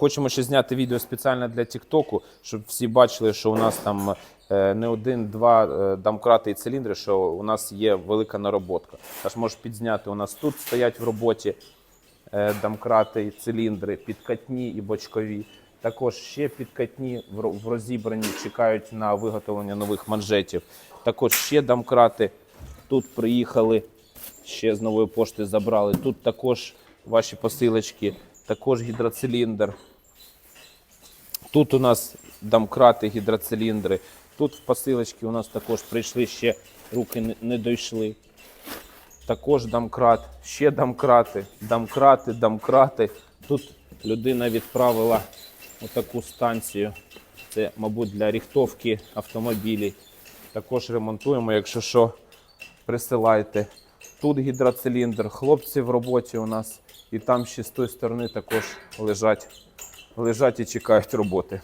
хочемо ще зняти відео спеціально для Тіктоку, щоб всі бачили, що у нас там е, не один-два е, домкрати і циліндри, що у нас є велика нароботка. Аж можеш підзняти. У нас тут стоять в роботі е, домкрати і циліндри, підкатні і бочкові. Також ще підкатні в ро- в розібрані, чекають на виготовлення нових манжетів. Також ще домкрати. Тут приїхали, ще з нової пошти забрали. Тут також ваші посилочки, також гідроциліндр. Тут у нас домкрати, гідроциліндри. Тут в посилочці у нас також прийшли ще руки не, не дійшли. Також домкрат, ще домкрати, домкрати, домкрати. Тут людина відправила отаку станцію. Це, мабуть, для ріхтовки автомобілів. Також ремонтуємо, якщо що, присилайте. Тут гідроциліндр, хлопці в роботі у нас, і там ще з тої сторони також лежать, лежать і чекають роботи.